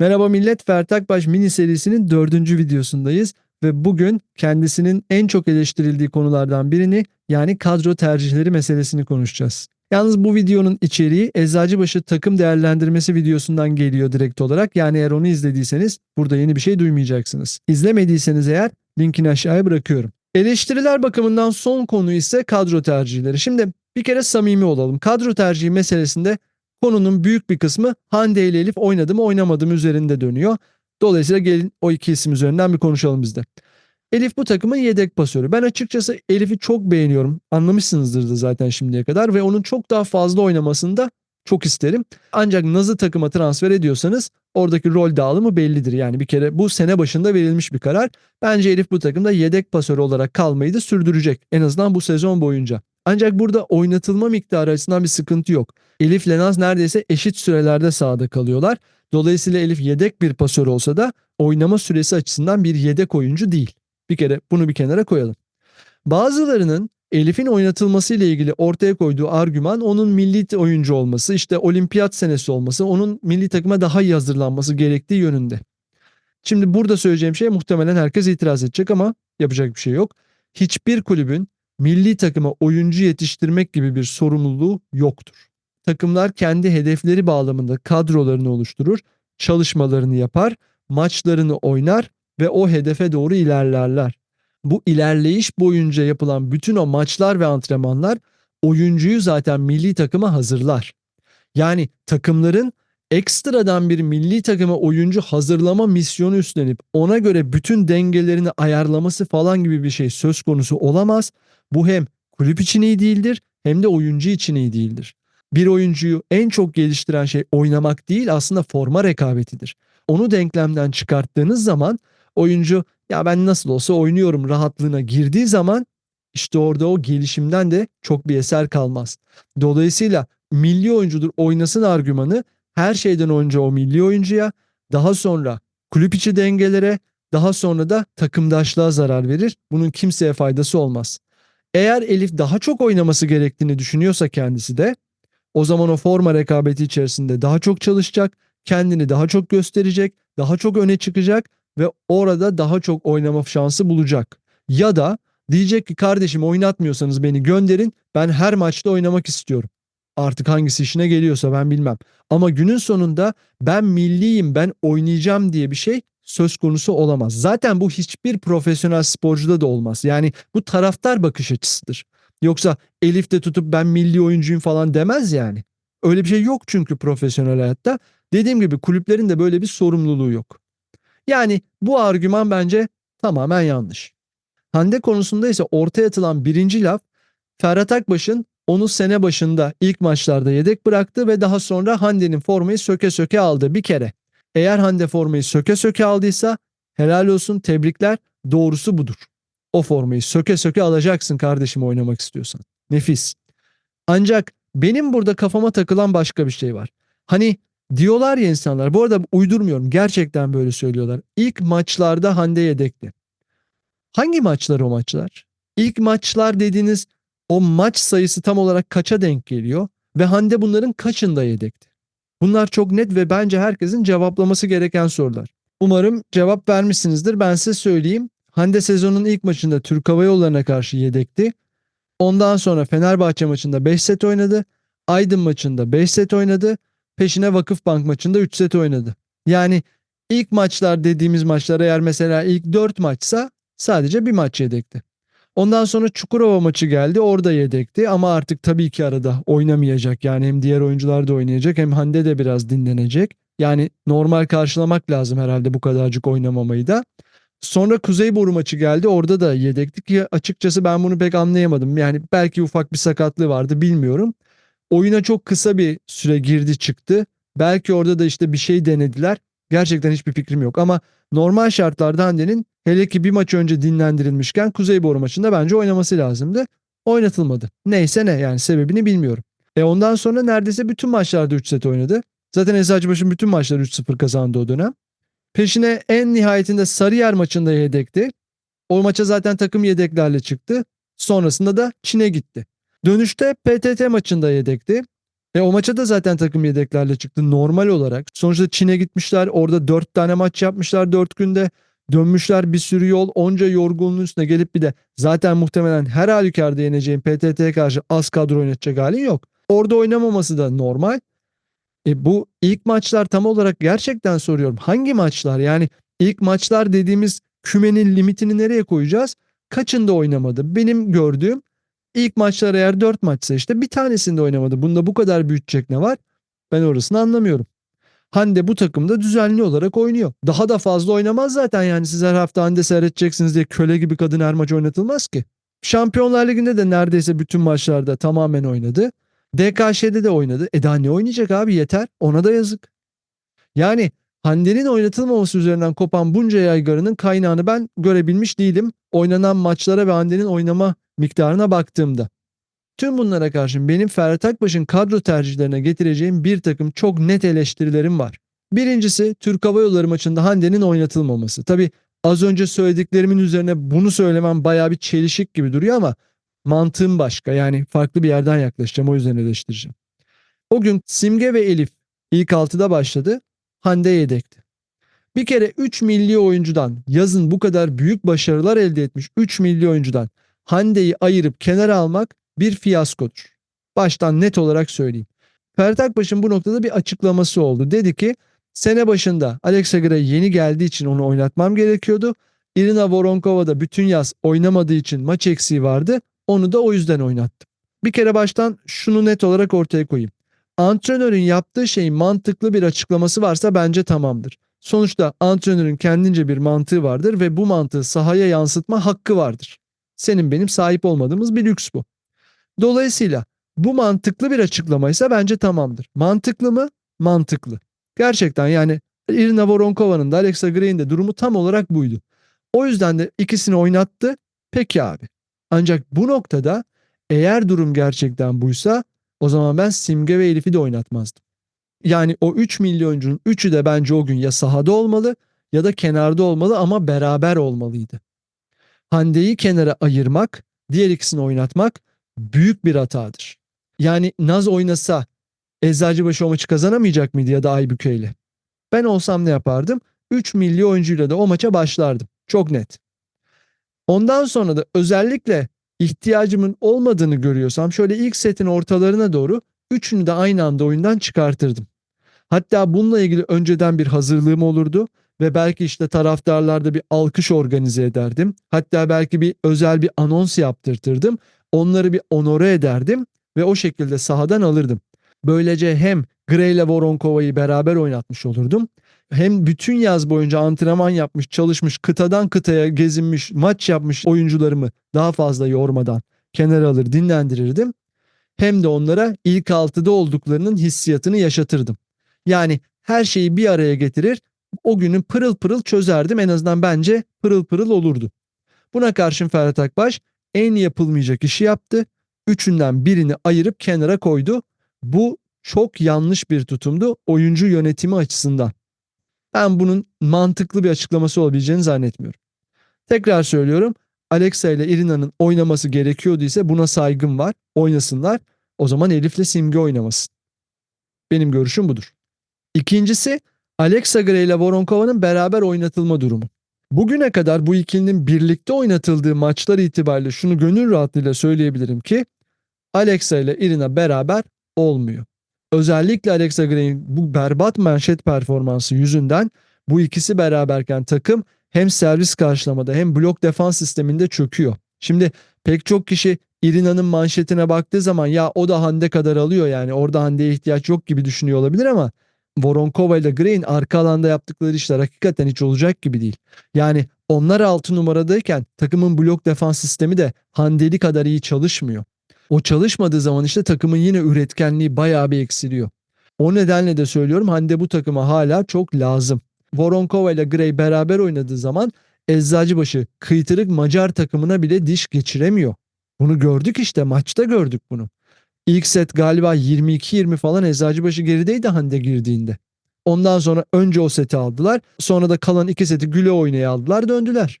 Merhaba millet, Ferhat Akbaş mini serisinin dördüncü videosundayız ve bugün kendisinin en çok eleştirildiği konulardan birini yani kadro tercihleri meselesini konuşacağız. Yalnız bu videonun içeriği Eczacıbaşı takım değerlendirmesi videosundan geliyor direkt olarak. Yani eğer onu izlediyseniz burada yeni bir şey duymayacaksınız. İzlemediyseniz eğer linkini aşağıya bırakıyorum. Eleştiriler bakımından son konu ise kadro tercihleri. Şimdi bir kere samimi olalım. Kadro tercihi meselesinde konunun büyük bir kısmı Hande ile Elif oynadı mı oynamadı mı üzerinde dönüyor. Dolayısıyla gelin o iki isim üzerinden bir konuşalım biz de. Elif bu takımın yedek pasörü. Ben açıkçası Elif'i çok beğeniyorum. Anlamışsınızdır da zaten şimdiye kadar ve onun çok daha fazla oynamasını da çok isterim. Ancak Naz'ı takıma transfer ediyorsanız oradaki rol dağılımı bellidir. Yani bir kere bu sene başında verilmiş bir karar. Bence Elif bu takımda yedek pasör olarak kalmayı da sürdürecek. En azından bu sezon boyunca. Ancak burada oynatılma miktarı açısından bir sıkıntı yok. Elif ile Naz neredeyse eşit sürelerde sahada kalıyorlar. Dolayısıyla Elif yedek bir pasör olsa da oynama süresi açısından bir yedek oyuncu değil. Bir kere bunu bir kenara koyalım. Bazılarının Elif'in oynatılması ile ilgili ortaya koyduğu argüman onun milli oyuncu olması, işte olimpiyat senesi olması, onun milli takıma daha iyi hazırlanması gerektiği yönünde. Şimdi burada söyleyeceğim şey muhtemelen herkes itiraz edecek ama yapacak bir şey yok. Hiçbir kulübün milli takıma oyuncu yetiştirmek gibi bir sorumluluğu yoktur. Takımlar kendi hedefleri bağlamında kadrolarını oluşturur, çalışmalarını yapar, maçlarını oynar ve o hedefe doğru ilerlerler. Bu ilerleyiş boyunca yapılan bütün o maçlar ve antrenmanlar oyuncuyu zaten milli takıma hazırlar. Yani takımların ekstradan bir milli takıma oyuncu hazırlama misyonu üstlenip ona göre bütün dengelerini ayarlaması falan gibi bir şey söz konusu olamaz. Bu hem kulüp için iyi değildir hem de oyuncu için iyi değildir. Bir oyuncuyu en çok geliştiren şey oynamak değil aslında forma rekabetidir. Onu denklemden çıkarttığınız zaman oyuncu ya ben nasıl olsa oynuyorum rahatlığına girdiği zaman işte orada o gelişimden de çok bir eser kalmaz. Dolayısıyla milli oyuncudur oynasın argümanı her şeyden önce o milli oyuncuya daha sonra kulüp içi dengelere daha sonra da takımdaşlığa zarar verir. Bunun kimseye faydası olmaz. Eğer Elif daha çok oynaması gerektiğini düşünüyorsa kendisi de o zaman o forma rekabeti içerisinde daha çok çalışacak, kendini daha çok gösterecek, daha çok öne çıkacak ve orada daha çok oynama şansı bulacak. Ya da diyecek ki kardeşim oynatmıyorsanız beni gönderin ben her maçta oynamak istiyorum. Artık hangisi işine geliyorsa ben bilmem. Ama günün sonunda ben milliyim ben oynayacağım diye bir şey söz konusu olamaz. Zaten bu hiçbir profesyonel sporcuda da olmaz. Yani bu taraftar bakış açısıdır. Yoksa Elif de tutup ben milli oyuncuyum falan demez yani. Öyle bir şey yok çünkü profesyonel hayatta. Dediğim gibi kulüplerin de böyle bir sorumluluğu yok. Yani bu argüman bence tamamen yanlış. Hande konusunda ise ortaya atılan birinci laf Ferhat Akbaş'ın onu sene başında ilk maçlarda yedek bıraktı ve daha sonra Hande'nin formayı söke söke aldı bir kere. Eğer Hande formayı söke söke aldıysa helal olsun tebrikler doğrusu budur. O formayı söke söke alacaksın kardeşim oynamak istiyorsan. Nefis. Ancak benim burada kafama takılan başka bir şey var. Hani diyorlar ya insanlar bu arada uydurmuyorum gerçekten böyle söylüyorlar. İlk maçlarda Hande yedekti. Hangi maçlar o maçlar? İlk maçlar dediğiniz o maç sayısı tam olarak kaça denk geliyor ve Hande bunların kaçında yedekti? Bunlar çok net ve bence herkesin cevaplaması gereken sorular. Umarım cevap vermişsinizdir. Ben size söyleyeyim. Hande sezonun ilk maçında Türk Hava Yolları'na karşı yedekti. Ondan sonra Fenerbahçe maçında 5 set oynadı. Aydın maçında 5 set oynadı. Peşine Vakıfbank maçında 3 set oynadı. Yani ilk maçlar dediğimiz maçlar eğer mesela ilk 4 maçsa sadece bir maç yedekti. Ondan sonra Çukurova maçı geldi. Orada yedekti ama artık tabii ki arada oynamayacak. Yani hem diğer oyuncular da oynayacak hem Hande de biraz dinlenecek. Yani normal karşılamak lazım herhalde bu kadarcık oynamamayı da. Sonra Kuzey Boru maçı geldi. Orada da yedekti ki açıkçası ben bunu pek anlayamadım. Yani belki ufak bir sakatlığı vardı bilmiyorum. Oyuna çok kısa bir süre girdi çıktı. Belki orada da işte bir şey denediler. Gerçekten hiçbir fikrim yok ama normal şartlarda Hande'nin hele ki bir maç önce dinlendirilmişken Kuzey Boru maçında bence oynaması lazımdı. Oynatılmadı. Neyse ne yani sebebini bilmiyorum. E ondan sonra neredeyse bütün maçlarda 3 set oynadı. Zaten Eczacıbaşı'nın bütün maçları 3-0 kazandı o dönem. Peşine en nihayetinde Sarıyer maçında yedekti. O maça zaten takım yedeklerle çıktı. Sonrasında da Çin'e gitti. Dönüşte PTT maçında yedekti. E o maça da zaten takım yedeklerle çıktı normal olarak. Sonuçta Çin'e gitmişler. Orada 4 tane maç yapmışlar 4 günde. Dönmüşler bir sürü yol. Onca yorgunluğun üstüne gelip bir de zaten muhtemelen her halükarda yeneceğin PTT'ye karşı az kadro oynatacak halin yok. Orada oynamaması da normal. E bu ilk maçlar tam olarak gerçekten soruyorum. Hangi maçlar? Yani ilk maçlar dediğimiz kümenin limitini nereye koyacağız? Kaçında oynamadı? Benim gördüğüm ilk maçlar eğer 4 maçsa işte bir tanesinde oynamadı. Bunda bu kadar büyütecek ne var? Ben orasını anlamıyorum. Hande bu takımda düzenli olarak oynuyor. Daha da fazla oynamaz zaten yani siz her hafta Hande seyredeceksiniz diye köle gibi kadın her maç oynatılmaz ki. Şampiyonlar Ligi'nde de neredeyse bütün maçlarda tamamen oynadı. DKŞ'de de oynadı. E daha ne oynayacak abi yeter. Ona da yazık. Yani Hande'nin oynatılmaması üzerinden kopan bunca yaygarının kaynağını ben görebilmiş değilim. Oynanan maçlara ve Hande'nin oynama miktarına baktığımda. Tüm bunlara karşın benim Ferhat Akbaş'ın kadro tercihlerine getireceğim bir takım çok net eleştirilerim var. Birincisi Türk Hava Yolları maçında Hande'nin oynatılmaması. Tabi az önce söylediklerimin üzerine bunu söylemem baya bir çelişik gibi duruyor ama mantığım başka. Yani farklı bir yerden yaklaşacağım o yüzden eleştireceğim. O gün Simge ve Elif ilk altıda başladı. Hande yedekti. Bir kere 3 milli oyuncudan yazın bu kadar büyük başarılar elde etmiş 3 milli oyuncudan Hande'yi ayırıp kenara almak bir fiyaskodur. Baştan net olarak söyleyeyim. Ferhat Akbaş'ın bu noktada bir açıklaması oldu. Dedi ki sene başında Alexa Gray yeni geldiği için onu oynatmam gerekiyordu. Irina Voronkova da bütün yaz oynamadığı için maç eksiği vardı. Onu da o yüzden oynattım. Bir kere baştan şunu net olarak ortaya koyayım. Antrenörün yaptığı şeyin mantıklı bir açıklaması varsa bence tamamdır. Sonuçta antrenörün kendince bir mantığı vardır ve bu mantığı sahaya yansıtma hakkı vardır. Senin benim sahip olmadığımız bir lüks bu. Dolayısıyla bu mantıklı bir açıklamaysa bence tamamdır. Mantıklı mı? Mantıklı. Gerçekten yani Irina Voronkova'nın da Alexa Gray'in de durumu tam olarak buydu. O yüzden de ikisini oynattı. Peki abi. Ancak bu noktada eğer durum gerçekten buysa o zaman ben Simge ve Elif'i de oynatmazdım. Yani o 3 milyoncu'nun 3'ü de bence o gün ya sahada olmalı ya da kenarda olmalı ama beraber olmalıydı. Hande'yi kenara ayırmak, diğer ikisini oynatmak büyük bir hatadır. Yani Naz oynasa Eczacıbaşı o maçı kazanamayacak mıydı ya da Aybüke Ben olsam ne yapardım? 3 milli oyuncuyla da o maça başlardım. Çok net. Ondan sonra da özellikle ihtiyacımın olmadığını görüyorsam şöyle ilk setin ortalarına doğru üçünü de aynı anda oyundan çıkartırdım. Hatta bununla ilgili önceden bir hazırlığım olurdu ve belki işte taraftarlarda bir alkış organize ederdim. Hatta belki bir özel bir anons yaptırtırdım. Onları bir onore ederdim ve o şekilde sahadan alırdım. Böylece hem Gray ile Voronkova'yı beraber oynatmış olurdum. Hem bütün yaz boyunca antrenman yapmış, çalışmış, kıtadan kıtaya gezinmiş, maç yapmış oyuncularımı daha fazla yormadan kenara alır, dinlendirirdim. Hem de onlara ilk altıda olduklarının hissiyatını yaşatırdım. Yani her şeyi bir araya getirir, o günü pırıl pırıl çözerdim. En azından bence pırıl pırıl olurdu. Buna karşın Ferhat Akbaş en yapılmayacak işi yaptı. Üçünden birini ayırıp kenara koydu. Bu çok yanlış bir tutumdu oyuncu yönetimi açısından. Ben bunun mantıklı bir açıklaması olabileceğini zannetmiyorum. Tekrar söylüyorum. Alexa ile Irina'nın oynaması gerekiyordu ise buna saygım var. Oynasınlar. O zaman Elif'le Simge oynamasın. Benim görüşüm budur. İkincisi Alexa Gray ile Voronkova'nın beraber oynatılma durumu. Bugüne kadar bu ikilinin birlikte oynatıldığı maçlar itibariyle şunu gönül rahatlığıyla söyleyebilirim ki Alexa ile Irina beraber olmuyor. Özellikle Alexa Gray'in bu berbat manşet performansı yüzünden bu ikisi beraberken takım hem servis karşılamada hem blok defans sisteminde çöküyor. Şimdi pek çok kişi Irina'nın manşetine baktığı zaman ya o da Hande kadar alıyor yani orada Hande'ye ihtiyaç yok gibi düşünüyor olabilir ama Voronkova ile Gray'in arka alanda yaptıkları işler hakikaten hiç olacak gibi değil. Yani onlar 6 numaradayken takımın blok defans sistemi de Hande'li kadar iyi çalışmıyor. O çalışmadığı zaman işte takımın yine üretkenliği bayağı bir eksiliyor. O nedenle de söylüyorum Hande bu takıma hala çok lazım. Voronkova ile Gray beraber oynadığı zaman Eczacıbaşı kıytırık Macar takımına bile diş geçiremiyor. Bunu gördük işte maçta gördük bunu. İlk set galiba 22-20 falan Eczacıbaşı gerideydi Hande girdiğinde. Ondan sonra önce o seti aldılar. Sonra da kalan iki seti güle oynaya aldılar döndüler.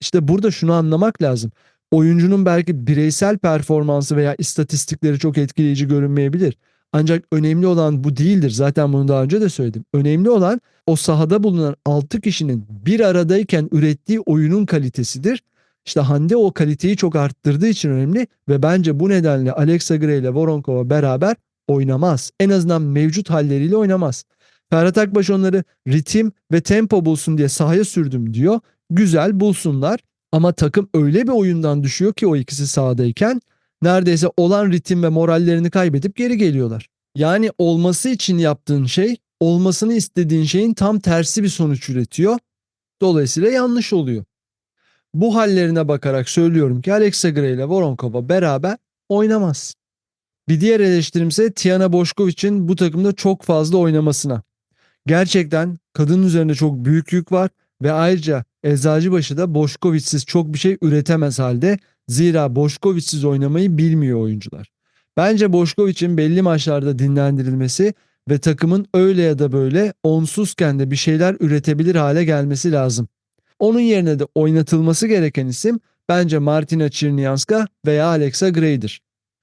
İşte burada şunu anlamak lazım. Oyuncunun belki bireysel performansı veya istatistikleri çok etkileyici görünmeyebilir. Ancak önemli olan bu değildir. Zaten bunu daha önce de söyledim. Önemli olan o sahada bulunan 6 kişinin bir aradayken ürettiği oyunun kalitesidir. İşte Hande o kaliteyi çok arttırdığı için önemli ve bence bu nedenle Alexa Gray ile Voronkova beraber oynamaz. En azından mevcut halleriyle oynamaz. Ferhat Akbaş onları ritim ve tempo bulsun diye sahaya sürdüm diyor. Güzel bulsunlar ama takım öyle bir oyundan düşüyor ki o ikisi sahadayken neredeyse olan ritim ve morallerini kaybedip geri geliyorlar. Yani olması için yaptığın şey olmasını istediğin şeyin tam tersi bir sonuç üretiyor. Dolayısıyla yanlış oluyor. Bu hallerine bakarak söylüyorum ki Alexa Gray ile Voronkova beraber oynamaz. Bir diğer eleştirim ise Tiana Boşkoviç'in bu takımda çok fazla oynamasına. Gerçekten kadın üzerinde çok büyük yük var ve ayrıca Eczacıbaşı da Boşkoviç'siz çok bir şey üretemez halde. Zira Boşkoviç'siz oynamayı bilmiyor oyuncular. Bence Boşkoviç'in belli maçlarda dinlendirilmesi ve takımın öyle ya da böyle onsuzken de bir şeyler üretebilir hale gelmesi lazım. Onun yerine de oynatılması gereken isim bence Martina Çirniyanska veya Alexa Gray'dir.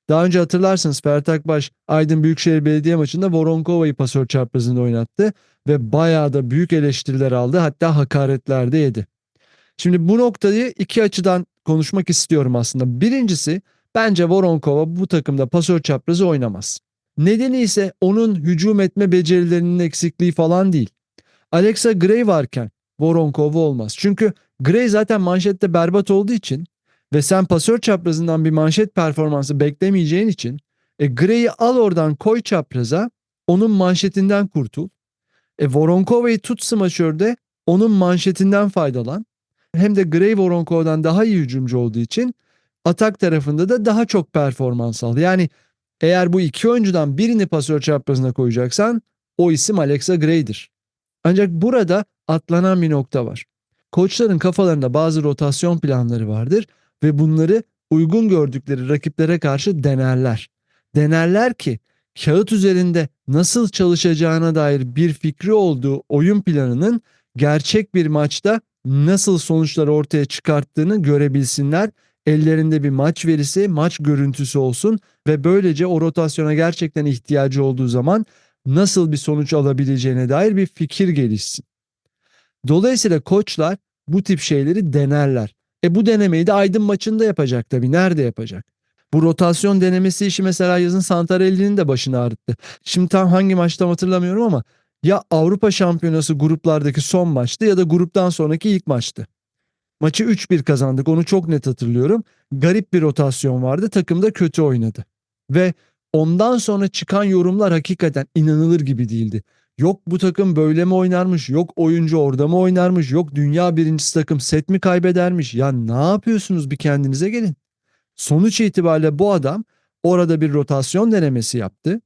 Daha önce hatırlarsınız Ferhat Akbaş Aydın Büyükşehir Belediye maçında Voronkova'yı pasör çaprazında oynattı ve bayağı da büyük eleştiriler aldı hatta hakaretler de yedi. Şimdi bu noktayı iki açıdan konuşmak istiyorum aslında. Birincisi bence Voronkova bu takımda pasör çaprazı oynamaz. Nedeni ise onun hücum etme becerilerinin eksikliği falan değil. Alexa Gray varken Voronkova olmaz. Çünkü Gray zaten manşette berbat olduğu için ve sen pasör çaprazından bir manşet performansı beklemeyeceğin için e, Gray'i al oradan koy çapraza onun manşetinden kurtul. E, Voronkova'yı tut smaçörde onun manşetinden faydalan. Hem de Gray Voronkova'dan daha iyi hücumcu olduğu için atak tarafında da daha çok performans al. Yani eğer bu iki oyuncudan birini pasör çaprazına koyacaksan o isim Alexa Gray'dir. Ancak burada atlanan bir nokta var. Koçların kafalarında bazı rotasyon planları vardır ve bunları uygun gördükleri rakiplere karşı denerler. Denerler ki kağıt üzerinde nasıl çalışacağına dair bir fikri olduğu oyun planının gerçek bir maçta nasıl sonuçlar ortaya çıkarttığını görebilsinler. Ellerinde bir maç verisi, maç görüntüsü olsun ve böylece o rotasyona gerçekten ihtiyacı olduğu zaman nasıl bir sonuç alabileceğine dair bir fikir gelişsin. Dolayısıyla koçlar bu tip şeyleri denerler. E bu denemeyi de Aydın maçında yapacak tabii. Nerede yapacak? Bu rotasyon denemesi işi mesela yazın Santarelli'nin de başını ağrıttı. Şimdi tam hangi maçta hatırlamıyorum ama ya Avrupa Şampiyonası gruplardaki son maçtı ya da gruptan sonraki ilk maçtı. Maçı 3-1 kazandık onu çok net hatırlıyorum. Garip bir rotasyon vardı takım da kötü oynadı. Ve ondan sonra çıkan yorumlar hakikaten inanılır gibi değildi. Yok bu takım böyle mi oynarmış, yok oyuncu orada mı oynarmış, yok dünya birincisi takım set mi kaybedermiş. Ya ne yapıyorsunuz bir kendinize gelin. Sonuç itibariyle bu adam orada bir rotasyon denemesi yaptı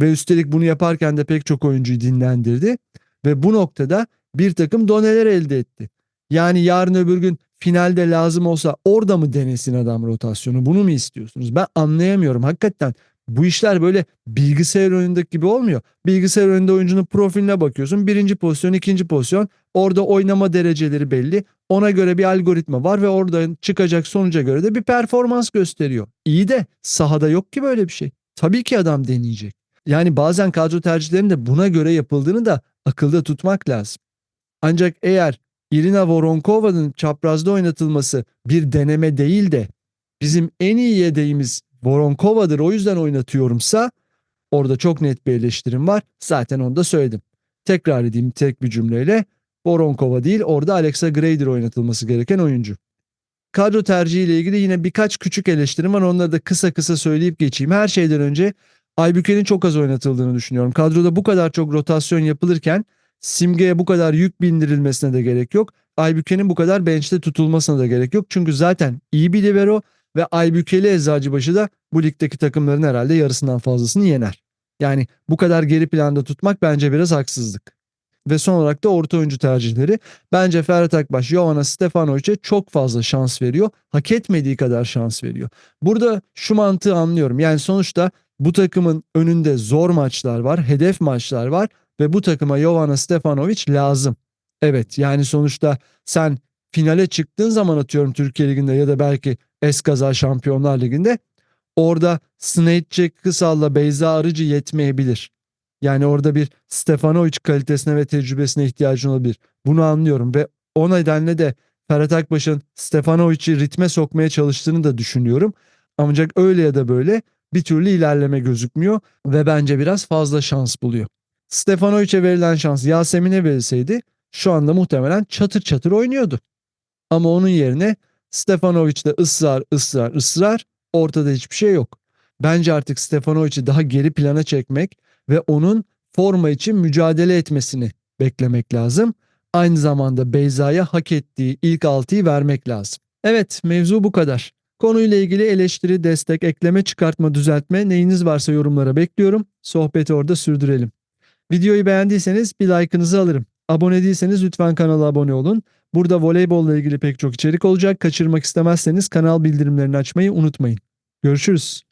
ve üstelik bunu yaparken de pek çok oyuncuyu dinlendirdi ve bu noktada bir takım doneler elde etti. Yani yarın öbür gün finalde lazım olsa orada mı denesin adam rotasyonu bunu mu istiyorsunuz? Ben anlayamıyorum hakikaten bu işler böyle bilgisayar oyunundaki gibi olmuyor. Bilgisayar oyununda oyuncunun profiline bakıyorsun. Birinci pozisyon, ikinci pozisyon. Orada oynama dereceleri belli. Ona göre bir algoritma var ve orada çıkacak sonuca göre de bir performans gösteriyor. İyi de sahada yok ki böyle bir şey. Tabii ki adam deneyecek. Yani bazen kadro tercihlerinin de buna göre yapıldığını da akılda tutmak lazım. Ancak eğer Irina Voronkova'nın çaprazda oynatılması bir deneme değil de bizim en iyi yedeğimiz Voronkova'dır o yüzden oynatıyorumsa orada çok net bir eleştirim var. Zaten onu da söyledim. Tekrar edeyim tek bir cümleyle. Voronkova değil orada Alexa Gray'dir oynatılması gereken oyuncu. Kadro tercihiyle ilgili yine birkaç küçük eleştirim var. Onları da kısa kısa söyleyip geçeyim. Her şeyden önce Aybüke'nin çok az oynatıldığını düşünüyorum. Kadroda bu kadar çok rotasyon yapılırken Simge'ye bu kadar yük bindirilmesine de gerek yok. Aybüke'nin bu kadar bench'te tutulmasına da gerek yok. Çünkü zaten iyi bir libero ve Aybükeli Eczacıbaşı da bu ligdeki takımların herhalde yarısından fazlasını yener. Yani bu kadar geri planda tutmak bence biraz haksızlık. Ve son olarak da orta oyuncu tercihleri. Bence Ferhat Akbaş, Jovana Stefanovic'e çok fazla şans veriyor. Hak etmediği kadar şans veriyor. Burada şu mantığı anlıyorum. Yani sonuçta bu takımın önünde zor maçlar var, hedef maçlar var ve bu takıma Jovana Stefanovic lazım. Evet yani sonuçta sen finale çıktığın zaman atıyorum Türkiye Ligi'nde ya da belki Eskaza Şampiyonlar Ligi'nde orada Snake Kısal'la Beyza Arıcı yetmeyebilir. Yani orada bir Stefanovic kalitesine ve tecrübesine ihtiyacın olabilir. Bunu anlıyorum ve o nedenle de Ferhat Akbaş'ın Stefanovic'i ritme sokmaya çalıştığını da düşünüyorum. Ancak öyle ya da böyle bir türlü ilerleme gözükmüyor ve bence biraz fazla şans buluyor. Stefanovic'e verilen şans Yasemin'e verilseydi şu anda muhtemelen çatır çatır oynuyordu. Ama onun yerine Stefanovic'de ısrar, ısrar, ısrar ortada hiçbir şey yok. Bence artık Stefanovic'i daha geri plana çekmek ve onun forma için mücadele etmesini beklemek lazım. Aynı zamanda Beyza'ya hak ettiği ilk altıyı vermek lazım. Evet mevzu bu kadar. Konuyla ilgili eleştiri, destek, ekleme, çıkartma, düzeltme neyiniz varsa yorumlara bekliyorum. Sohbeti orada sürdürelim. Videoyu beğendiyseniz bir like'ınızı alırım. Abone değilseniz lütfen kanala abone olun. Burada voleybolla ilgili pek çok içerik olacak. Kaçırmak istemezseniz kanal bildirimlerini açmayı unutmayın. Görüşürüz.